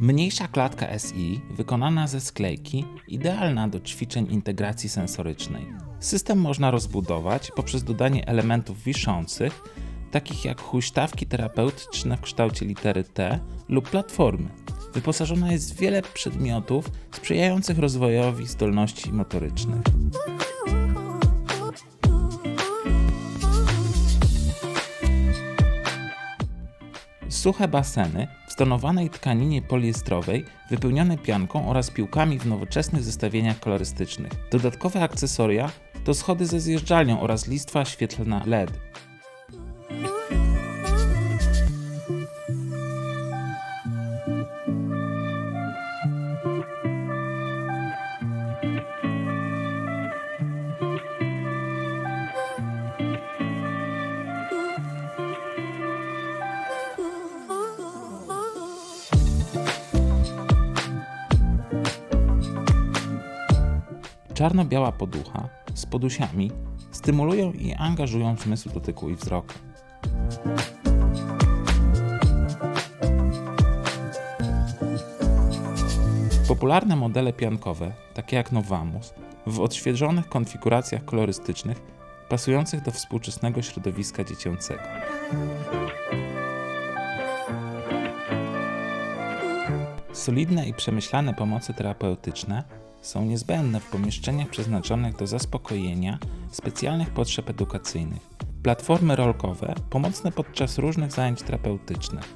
Mniejsza klatka SI, wykonana ze sklejki, idealna do ćwiczeń integracji sensorycznej. System można rozbudować poprzez dodanie elementów wiszących, takich jak huśtawki terapeutyczne w kształcie litery T lub platformy. Wyposażona jest w wiele przedmiotów sprzyjających rozwojowi zdolności motorycznych. Suche baseny w stonowanej tkaninie poliestrowej wypełnione pianką oraz piłkami w nowoczesnych zestawieniach kolorystycznych. Dodatkowe akcesoria to schody ze zjeżdżalnią oraz listwa świetlna LED. Czarno-biała poducha z podusiami stymulują i angażują zmysł dotyku i wzroku. Popularne modele piankowe, takie jak Novamus, w odświeżonych konfiguracjach kolorystycznych pasujących do współczesnego środowiska dziecięcego. Solidne i przemyślane pomocy terapeutyczne są niezbędne w pomieszczeniach przeznaczonych do zaspokojenia specjalnych potrzeb edukacyjnych. Platformy rolkowe pomocne podczas różnych zajęć terapeutycznych.